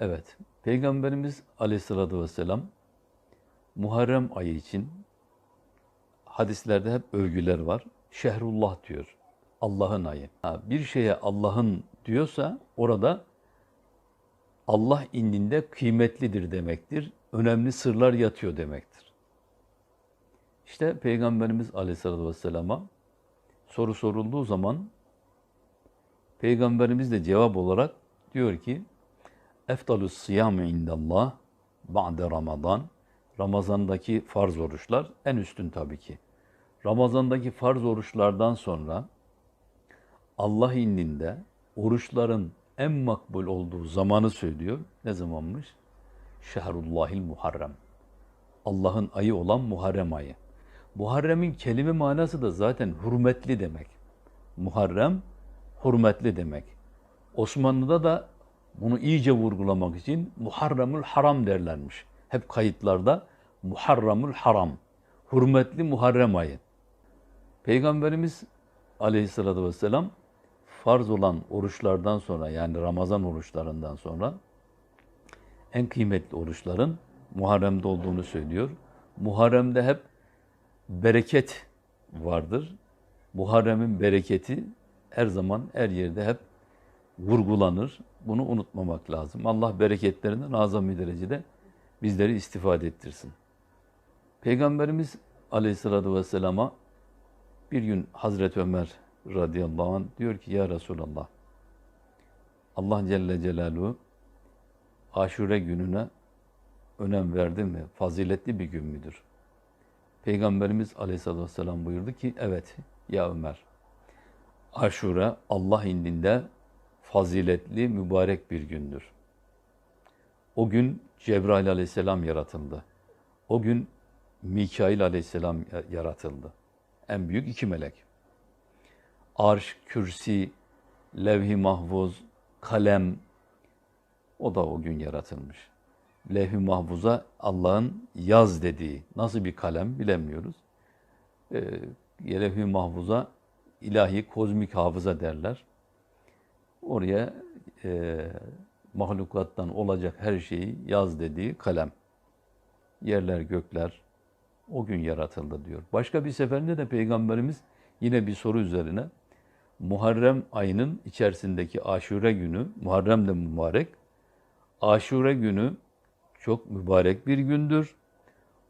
Evet, Peygamberimiz aleyhissalatü vesselam Muharrem ayı için hadislerde hep övgüler var. Şehrullah diyor. Allah'ın ayı. Ha, bir şeye Allah'ın diyorsa orada Allah indinde kıymetlidir demektir. Önemli sırlar yatıyor demektir. İşte Peygamberimiz Aleyhisselatü Vesselam'a soru sorulduğu zaman Peygamberimiz de cevap olarak diyor ki Eftalus siyame indallah ba'de Ramazan Ramazandaki farz oruçlar en üstün tabii ki. Ramazandaki farz oruçlardan sonra Allah indinde oruçların en makbul olduğu zamanı söylüyor. Ne zamanmış? Şehrullahil Muharrem. Allah'ın ayı olan Muharrem ayı. Muharrem'in kelime manası da zaten hürmetli demek. Muharrem, hürmetli demek. Osmanlı'da da bunu iyice vurgulamak için Muharremül Haram derlermiş. Hep kayıtlarda Muharremül Haram, hürmetli Muharrem ayı. Peygamberimiz aleyhissalatü vesselam farz olan oruçlardan sonra yani Ramazan oruçlarından sonra en kıymetli oruçların Muharrem'de olduğunu söylüyor. Muharrem'de hep bereket vardır. Muharrem'in bereketi her zaman her yerde hep vurgulanır. Bunu unutmamak lazım. Allah bereketlerinden azami derecede bizleri istifade ettirsin. Peygamberimiz Aleyhisselatü Vesselam'a bir gün Hazreti Ömer radıyallahu anh diyor ki ya Resulallah Allah Celle Celaluhu aşure gününe önem verdi mi? Faziletli bir gün müdür? Peygamberimiz aleyhissalatü vesselam buyurdu ki evet ya Ömer aşure Allah indinde faziletli, mübarek bir gündür. O gün Cebrail aleyhisselam yaratıldı. O gün Mikail aleyhisselam yaratıldı. En büyük iki melek. Arş, kürsi, levh-i mahfuz, kalem o da o gün yaratılmış. Levh-i mahfuza Allah'ın yaz dediği nasıl bir kalem bilemiyoruz. Ee, levh-i mahfuza ilahi kozmik hafıza derler. Oraya e, mahlukattan olacak her şeyi yaz dediği kalem. Yerler, gökler o gün yaratıldı diyor. Başka bir seferinde de Peygamberimiz yine bir soru üzerine Muharrem ayının içerisindeki aşure günü, Muharrem de mübarek, aşure günü çok mübarek bir gündür.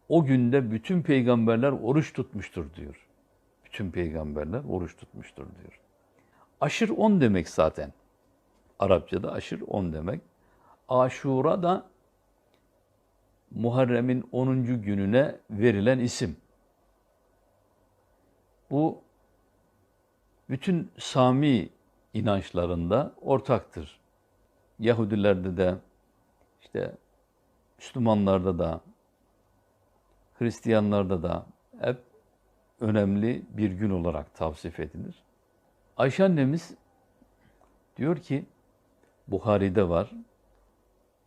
O günde bütün peygamberler oruç tutmuştur diyor. Bütün peygamberler oruç tutmuştur diyor. Aşır on demek zaten. Arapçada aşır on demek. Aşura da Muharrem'in 10. gününe verilen isim. Bu bütün Sami inançlarında ortaktır. Yahudilerde de, işte Müslümanlarda da, Hristiyanlarda da hep önemli bir gün olarak tavsif edilir. Ayşe annemiz diyor ki, Buhari'de var,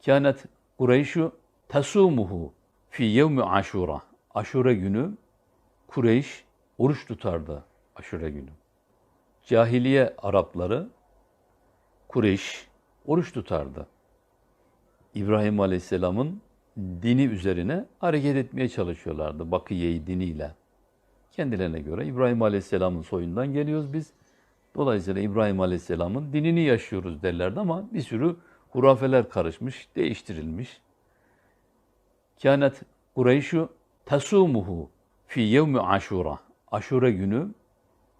Kânet Kureyşu tasumuhu fi yevmi aşura. Aşure günü Kureyş oruç tutardı aşure günü. Cahiliye Arapları Kureyş oruç tutardı. İbrahim Aleyhisselam'ın dini üzerine hareket etmeye çalışıyorlardı. Bakiye diniyle. Kendilerine göre İbrahim Aleyhisselam'ın soyundan geliyoruz biz. Dolayısıyla İbrahim Aleyhisselam'ın dinini yaşıyoruz derlerdi ama bir sürü hurafeler karışmış, değiştirilmiş. Kânet Kureyşu tasumuhu fi yevmi aşura. Aşure günü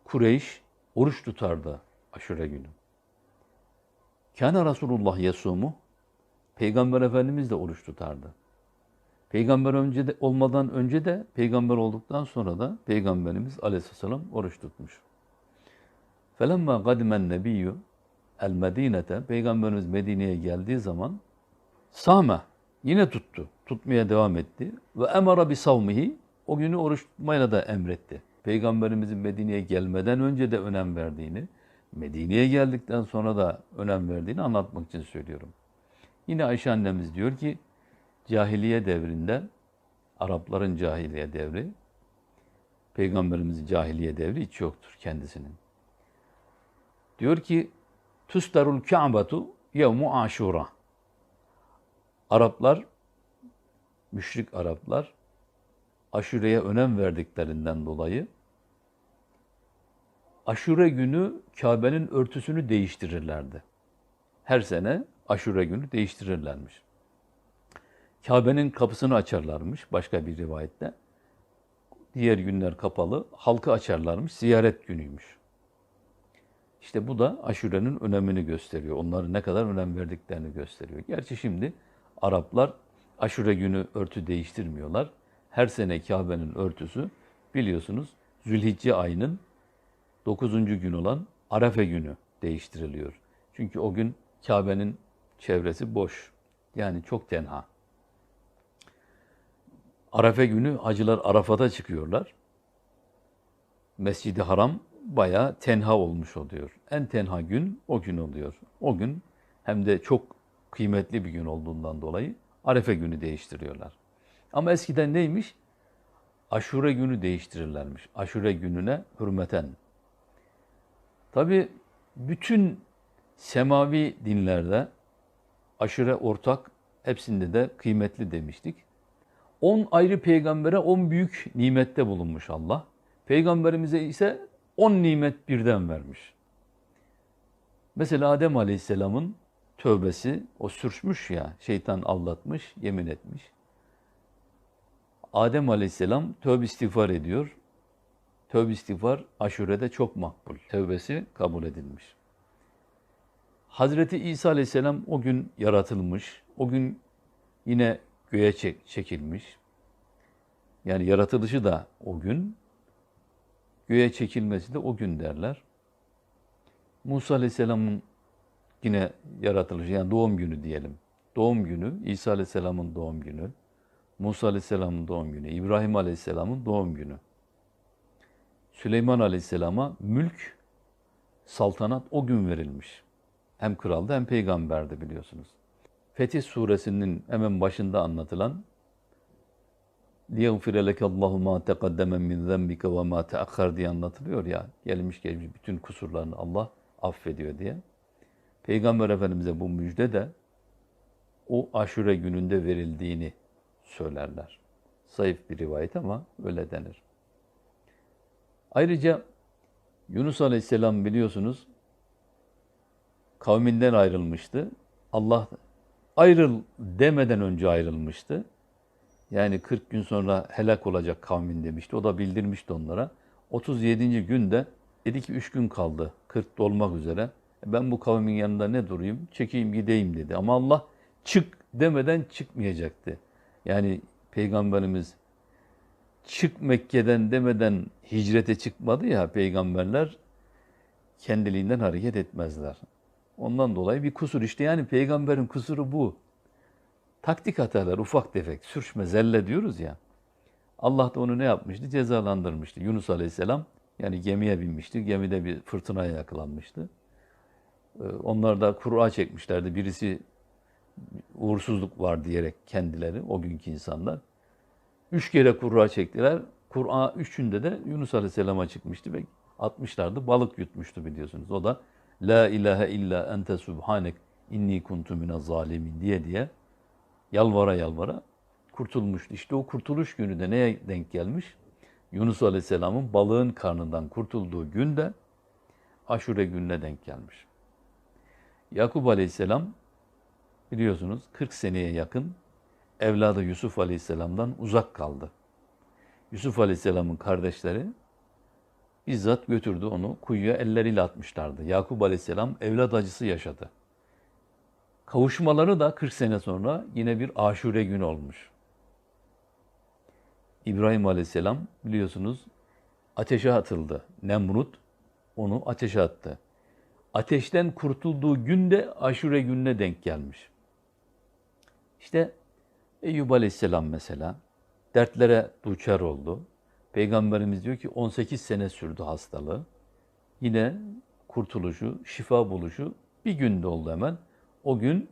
Kureyş oruç tutardı aşure günü. Kâne Resulullah yasumu. Peygamber Efendimiz de oruç tutardı. Peygamber önce de, olmadan önce de, peygamber olduktan sonra da Peygamberimiz aleyhisselam oruç tutmuş. Felemma gadimen nebiyyü el medinete, Peygamberimiz Medine'ye geldiği zaman sâme, yine tuttu, tutmaya devam etti. Ve emara bi savmihi, o günü oruç tutmayla da emretti. Peygamberimizin Medine'ye gelmeden önce de önem verdiğini, Medine'ye geldikten sonra da önem verdiğini anlatmak için söylüyorum. Yine Ayşe annemiz diyor ki, cahiliye devrinde, Arapların cahiliye devri, Peygamberimizin cahiliye devri hiç yoktur kendisinin. Diyor ki, Tustarul Ka'batu yevmu aşura. Araplar, müşrik Araplar aşureye önem verdiklerinden dolayı aşure günü Kabe'nin örtüsünü değiştirirlerdi. Her sene aşure günü değiştirirlermiş. Kabe'nin kapısını açarlarmış başka bir rivayette. Diğer günler kapalı, halkı açarlarmış, ziyaret günüymüş. İşte bu da aşurenin önemini gösteriyor. Onların ne kadar önem verdiklerini gösteriyor. Gerçi şimdi Araplar aşure günü örtü değiştirmiyorlar. Her sene Kabe'nin örtüsü biliyorsunuz Zülhicce ayının 9. gün olan Arefe günü değiştiriliyor. Çünkü o gün Kabe'nin çevresi boş. Yani çok tenha. Arefe günü hacılar Arafat'a çıkıyorlar. Mescid-i Haram bayağı tenha olmuş oluyor. En tenha gün o gün oluyor. O gün hem de çok kıymetli bir gün olduğundan dolayı Arefe günü değiştiriyorlar. Ama eskiden neymiş? Aşure günü değiştirirlermiş. Aşure gününe hürmeten. Tabi bütün semavi dinlerde aşure ortak, hepsinde de kıymetli demiştik. On ayrı peygambere on büyük nimette bulunmuş Allah. Peygamberimize ise on nimet birden vermiş. Mesela Adem Aleyhisselam'ın tövbesi, o sürçmüş ya, şeytan aldatmış, yemin etmiş. Adem Aleyhisselam tövbe istiğfar ediyor. Tövbe istiğfar aşurede çok makbul. Tövbesi kabul edilmiş. Hazreti İsa Aleyhisselam o gün yaratılmış. O gün yine göğe çek, çekilmiş. Yani yaratılışı da o gün, göğe çekilmesi de o gün derler. Musa Aleyhisselam'ın yine yaratılışı, yani doğum günü diyelim. Doğum günü, İsa Aleyhisselam'ın doğum günü, Musa Aleyhisselam'ın doğum günü, İbrahim Aleyhisselam'ın doğum günü. Süleyman Aleyhisselam'a mülk, saltanat o gün verilmiş. Hem kraldı hem peygamberdi biliyorsunuz. Fetih suresinin hemen başında anlatılan لِيَغْفِرَ لَكَ اللّٰهُ مَا تَقَدَّمَ مِنْ ذَنْبِكَ وَمَا تَأَخَّرْ diye anlatılıyor ya. Gelmiş gelmiş bütün kusurlarını Allah affediyor diye. Peygamber Efendimiz'e bu müjde de o aşure gününde verildiğini söylerler. Zayıf bir rivayet ama öyle denir. Ayrıca Yunus Aleyhisselam biliyorsunuz kavminden ayrılmıştı. Allah ayrıl demeden önce ayrılmıştı. Yani 40 gün sonra helak olacak kavmin demişti. O da bildirmişti onlara. 37. günde dedi ki 3 gün kaldı 40 dolmak üzere. Ben bu kavmin yanında ne durayım? Çekeyim gideyim dedi. Ama Allah çık demeden çıkmayacaktı. Yani Peygamberimiz çık Mekke'den demeden hicrete çıkmadı ya peygamberler kendiliğinden hareket etmezler. Ondan dolayı bir kusur işte yani peygamberin kusuru bu. Taktik hatalar ufak tefek sürçme zelle diyoruz ya. Allah da onu ne yapmıştı? Cezalandırmıştı. Yunus Aleyhisselam yani gemiye binmişti. Gemide bir fırtınaya yakalanmıştı. Ee, onlar da Kur'a çekmişlerdi. Birisi uğursuzluk var diyerek kendileri, o günkü insanlar. Üç kere Kur'a çektiler. Kur'a üçünde de Yunus Aleyhisselam'a çıkmıştı ve atmışlardı. Balık yutmuştu biliyorsunuz. O da La ilahe illa ente subhanek inni kuntu mine zalimin diye diye yalvara yalvara kurtulmuştu. İşte o kurtuluş günü de neye denk gelmiş? Yunus Aleyhisselam'ın balığın karnından kurtulduğu günde aşure gününe denk gelmiş. Yakup Aleyhisselam biliyorsunuz 40 seneye yakın evladı Yusuf Aleyhisselam'dan uzak kaldı. Yusuf Aleyhisselam'ın kardeşleri bizzat götürdü onu kuyuya elleriyle atmışlardı. Yakup Aleyhisselam evlat acısı yaşadı. Kavuşmaları da 40 sene sonra yine bir aşure günü olmuş. İbrahim Aleyhisselam biliyorsunuz ateşe atıldı. Nemrut onu ateşe attı. Ateşten kurtulduğu günde aşure gününe denk gelmiş. İşte Eyüp Aleyhisselam mesela dertlere duçar oldu. Peygamberimiz diyor ki 18 sene sürdü hastalığı. Yine kurtuluşu, şifa buluşu bir günde oldu hemen. O gün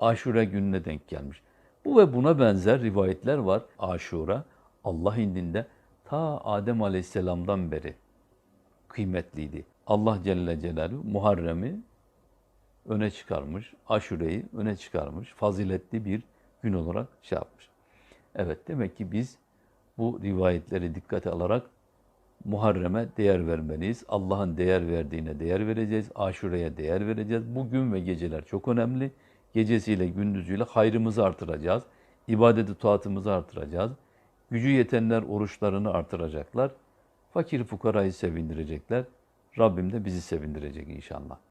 Aşure gününe denk gelmiş. Bu ve buna benzer rivayetler var. Aşura Allah indinde ta Adem Aleyhisselam'dan beri kıymetliydi. Allah Celle Celaluhu Muharrem'i öne çıkarmış, Aşure'yi öne çıkarmış. Faziletli bir gün olarak şey yapmış. Evet demek ki biz bu rivayetleri dikkate alarak Muharrem'e değer vermeliyiz. Allah'ın değer verdiğine değer vereceğiz. Aşureye değer vereceğiz. Bu gün ve geceler çok önemli. Gecesiyle gündüzüyle hayrımızı artıracağız. İbadeti taatımızı artıracağız. Gücü yetenler oruçlarını artıracaklar. Fakir fukarayı sevindirecekler. Rabbim de bizi sevindirecek inşallah.